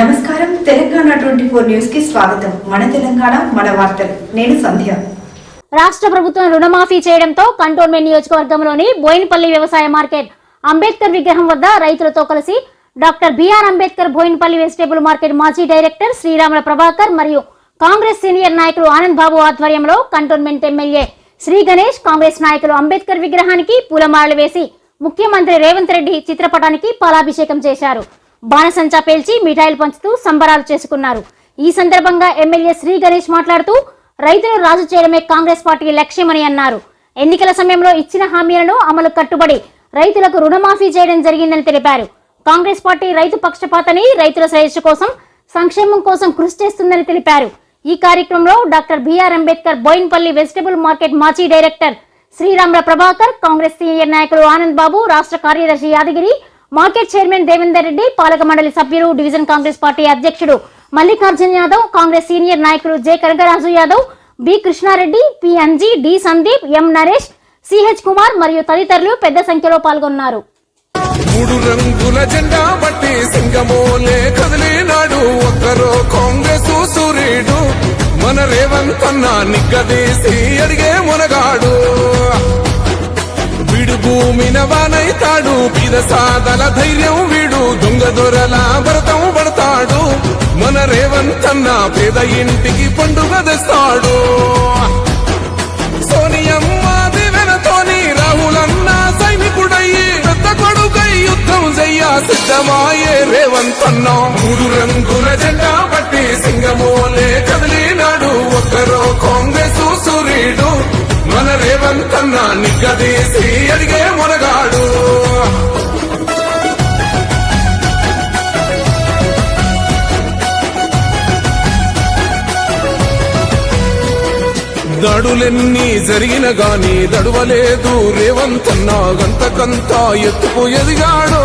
నమస్కారం. Telangana twenty four న్యూస్కి స్వాగతం. మన తెలంగాణ మన వార్తలు. నేను సంధ్య. రాష్ట్ర ప్రభుత్వం రుణమాఫీ చేయడంతో కంటోన్మెంట్ నియోజకవర్గంలోని బోయినపల్లి వ్యవసాయ మార్కెట్ అంబేద్కర్ విగ్రహం వద్ద రైతులతో కలిసి doctor BR Ambedkar Boinpally vegetable market మాజీ డైరెక్టర్ శ్రీరాముల ప్రభాకర్ మరియు కాంగ్రెస్ సీనియర్ నాయకులు ఆనంద్ బాబు ఆధ్వర్యంలో కంటోన్మెంట్ ఎమ్మెల్యే శ్రీ గణేష్ కాంగ్రెస్ నాయకులు అంబేద్కర్ విగ్రహానికి పూలమాలలు వేసి ముఖ్యమంత్రి రేవంత్ రెడ్డి చిత్రపటానికి పాలాభిషేకం చేశారు. బాణసంచా పేల్చి మిఠాయిలు పంచుతూ సంబరాలు చేసుకున్నారు. ఈ సందర్భంగా ఎమ్మెల్యే శ్రీ గణేష్ మాట్లాడుతూ రైతులు రాజు చేయడమే కాంగ్రెస్ పార్టీ లక్ష్యమని అన్నారు. ఎన్నికల సమయంలో ఇచ్చిన హామీలను అమలు కట్టుబడి రైతులకు రుణమాఫీ చేయడం జరిగిందని తెలిపారు. కాంగ్రెస్ పార్టీ రైతు పక్షపాతని రైతుల శ్రేయస్సు కోసం సంక్షేమం కోసం కృషి చేస్తుందని తెలిపారు. ఈ కార్యక్రమంలో doctor BR Ambedkar Bowenpally vegetable market మాజీ director Sriramula Prabhakar Congress senior నాయకులు ఆనంద్ బాబు రాష్ట్ర కార్యదర్శి యాదగిరి మార్కెట్ చైర్మన్ దేవేందర్ రెడ్డి పాలక మండలి సభ్యులు డివిజన్ కాంగ్రెస్ పార్టీ అధ్యక్షుడు మల్లికార్జున్ యాదవ్ కాంగ్రెస్ సీనియర్ నాయకులు J Kanagaraju Yadav B Krishna Reddy P Anji D Sandeep M Naresh CH Kumar మరియు తదితరులు పెద్ద సంఖ్యలో పాల్గొన్నారు. మూడు రంగుల జెండా బట్టి సింగమోలే కదిలినాడు. ఒక్కరో కాంగ్రెస్ సూర్యుడు మన రేవంత్ అన్న నిగ్గదీసి అడిగే భూమిన వానైతాడు సాదల ధైర్యం వీడు. దొంగ దొరల వ్రతం పడతాడు. మన రేవంతన్న పేద ఇంటికి పండుగ తెస్తాడు. సోనియమ్మ దివెనతోని రాహులన్న సైనికుడయ్యి పెద్ద కొడుకై యుద్ధం చెయ్య సిద్ధమాయే రేవంతన్న. మూడు రంగుల జెండా పట్టి సింగమోలే కదిలినాడు మన రేవంత్ నిగ్గదీసి అడిగే మునగాడు. దడులెన్ని జరిగిన గాని దడువలేదు రేవంతన్నా గంతకంతా ఎత్తుకు ఎదిగాడో.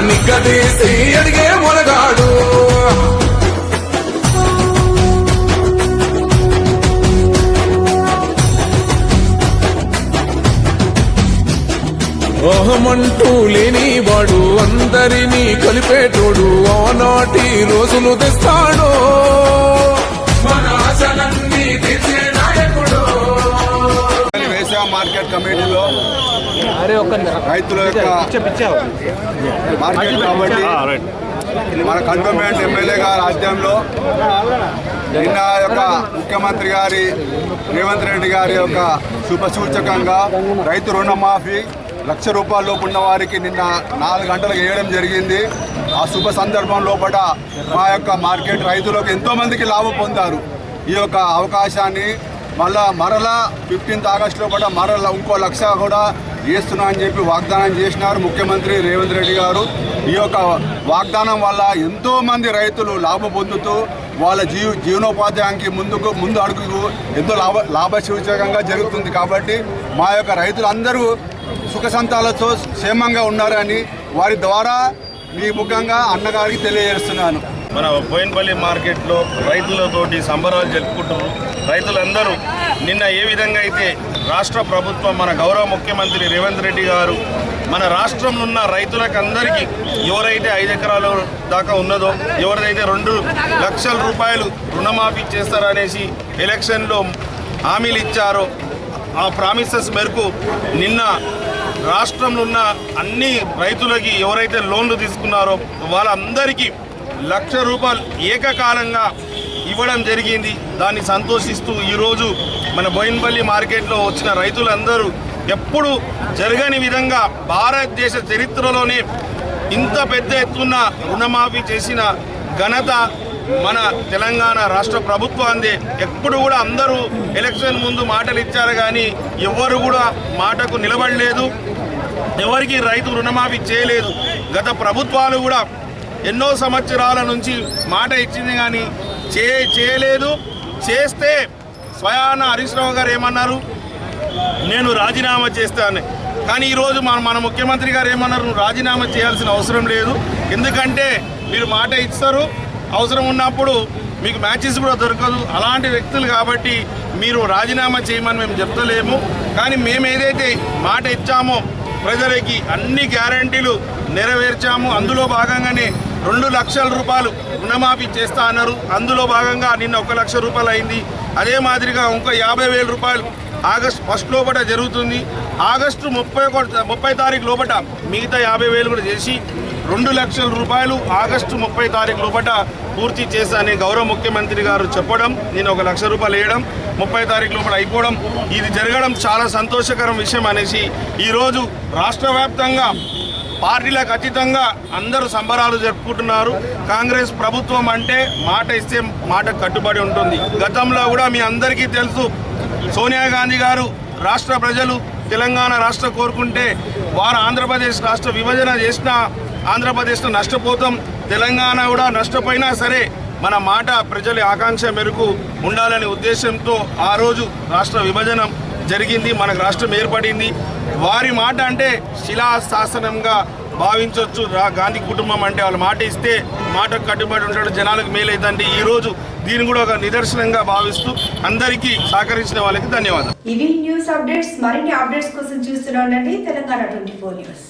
నిగ్గదీసి అడిగే మునగాడు అహమంటూ లేని వాడు అందరినీ కలిపేటోడు ఆనాటి రోజులు తెస్తాడు. మన ఆశలన్నీ తీర్చే మార్కెట్ కమిటీలో రైతుల యొక్క మార్కెట్ కాబట్టి మన కంటోన్మెంట్ ఎమ్మెల్యే గారి ఆధ్వర్యంలో నిన్న యొక్క ముఖ్యమంత్రి గారి రేవంత్ రెడ్డి గారి యొక్క శుభ సూచకంగా రైతు రుణమాఫీ లక్ష రూపాయల లోపు ఉన్న వారికి నిన్న నాలుగు గంటలకు వేయడం జరిగింది. ఆ శుభ సందర్భం లోపల మా యొక్క మార్కెట్ రైతులకు ఎంతో మందికి లాభం పొందారు. ఈ యొక్క అవకాశాన్ని మళ్ళా మరలా ఫిఫ్టీన్త్ ఆగస్టులో కూడా మరలా ఇంకో లక్ష కూడా చేస్తున్నా అని చెప్పి వాగ్దానం చేసినారు ముఖ్యమంత్రి రేవంత్ రెడ్డి గారు. ఈ యొక్క వాగ్దానం వల్ల ఎంతోమంది రైతులు లాభం పొందుతూ వాళ్ళ జీవ జీవనోపాధ్యాయానికి ముందుకు ముందు అడుగుకు ఎంతో లాభ లాభసూచకంగా జరుగుతుంది కాబట్టి మా యొక్క రైతులందరూ సుఖ సంతాలతో క్షేమంగా ఉన్నారని వారి ద్వారా మీ ముఖంగా అన్నగారికి తెలియజేస్తున్నాను. మన బోయినపల్లి మార్కెట్లో రైతులతోటి సంబరాలు జరుపుకుంటున్నారు రైతులందరూ నిన్న ఏ విధంగా అయితే రాష్ట్ర ప్రభుత్వం మన గౌరవ ముఖ్యమంత్రి రేవంత్ రెడ్డి గారు మన రాష్ట్రంలో ఉన్న రైతులకు అందరికీ ఎవరైతే ఐదు ఎకరాల దాకా ఉన్నదో ఎవరైతే రెండు లక్షల రూపాయలు రుణమాఫీ చేస్తారనేసి ఎలక్షన్లో హామీలు ఇచ్చారో ఆ ప్రామిసెస్ మేరకు నిన్న రాష్ట్రంలో ఉన్న అన్ని రైతులకి ఎవరైతే లోన్లు తీసుకున్నారో వాళ్ళందరికీ లక్ష రూపాయలు ఏకకాలంగా ఇవ్వడం జరిగింది. దాన్ని సంతోషిస్తూ ఈరోజు మన బోయిన్పల్లి మార్కెట్లో వచ్చిన రైతులందరూ ఎప్పుడు జరగని విధంగా భారతదేశ చరిత్రలోనే ఇంత పెద్ద ఎత్తున రుణమాఫీ చేసిన ఘనత మన తెలంగాణ రాష్ట్ర ప్రభుత్వాన్ని ఎప్పుడు కూడా అందరూ ఎలక్షన్ ముందు మాటలు ఇచ్చారు కానీ ఎవరు కూడా మాటకు నిలబడలేదు. ఎవరికి రైతు రుణమాఫీ చేయలేదు. గత ప్రభుత్వాలు కూడా ఎన్నో సంవత్సరాల నుంచి మాట ఇచ్చింది కానీ చే చేయలేదు. చేస్తే స్వయాన హరీశ్రావు గారు ఏమన్నారు? నేను రాజీనామా చేస్తాను. కానీ ఈరోజు మన మన ముఖ్యమంత్రి గారు ఏమన్నారు? నువ్వు రాజీనామా చేయాల్సిన అవసరం లేదు. ఎందుకంటే మీరు మాట ఇస్తారు. అవసరం ఉన్నప్పుడు మీకు మ్యాచెస్ కూడా దొరకదు. అలాంటి వ్యక్తులు కాబట్టి మీరు రాజీనామా చేయమని మేము చెప్తలేము. కానీ మేము ఏదైతే మాట ఇచ్చామో ప్రజలకి అన్ని గ్యారంటీలు నెరవేర్చాము. అందులో భాగంగానే రెండు లక్షల రూపాయలు రుణమాఫీ చేస్తా అన్నారు. అందులో భాగంగా నిన్న ఒక లక్ష రూపాయలు అయింది. అదే మాదిరిగా ఇంకో యాభై వేల రూపాయలు ఆగస్ట్ ఫస్ట్ లోపల జరుగుతుంది. ఆగస్టు ముప్పై ఒకటి ముప్పై తారీఖు లోపల మిగతా యాభై వేలు కూడా చేసి రెండు లక్షల రూపాయలు ఆగస్టు ముప్పై తారీఖు లోపల పూర్తి చేస్తానని గౌరవ ముఖ్యమంత్రి గారు చెప్పడం నేను ఒక లక్ష రూపాయలు వేయడం ముప్పై తారీఖు లోపల అయిపోవడం ఇది జరగడం చాలా సంతోషకరం విషయం అనేసి ఈరోజు రాష్ట్ర వ్యాప్తంగా పార్టీలకు అతీతంగా అందరూ సంబరాలు జరుపుకుంటున్నారు. కాంగ్రెస్ ప్రభుత్వం అంటే మాట ఇస్తే మాట కట్టుబడి ఉంటుంది. గతంలో కూడా మీ అందరికీ తెలుసు సోనియా గాంధీ గారు రాష్ట్ర ప్రజలు తెలంగాణ రాష్ట్ర కోరుకుంటే వారు ఆంధ్రప్రదేశ్ రాష్ట్ర విభజన చేసిన ఆంధ్రప్రదేశ్లో నష్టపోతాం తెలంగాణ కూడా నష్టపోయినా సరే మన మాట ప్రజల ఆకాంక్ష మేరకు ఉండాలనే ఉద్దేశంతో ఆ రోజు రాష్ట్ర విభజన జరిగింది మనకు రాష్ట్రం ఏర్పడింది. వారి మాట అంటే శిలాశాసనంగా భావించవచ్చు గాంధీ కుటుంబం అంటే వాళ్ళ మాట ఇస్తే మాటకు కట్టుబడి ఉంటాడు జనాలకు మేలైతుందంటే ఈరోజు దీన్ని కూడా ఒక నిదర్శనంగా భావిస్తూ అందరికీ సహకరించిన వాళ్ళకి ధన్యవాదాలు. ఇవి న్యూస్ అప్డేట్స్. మరిన్ని అప్డేట్స్ కోసం చూస్తూనే ఉండండి తెలంగాణ ట్వంటీ ఫోర్ న్యూస్.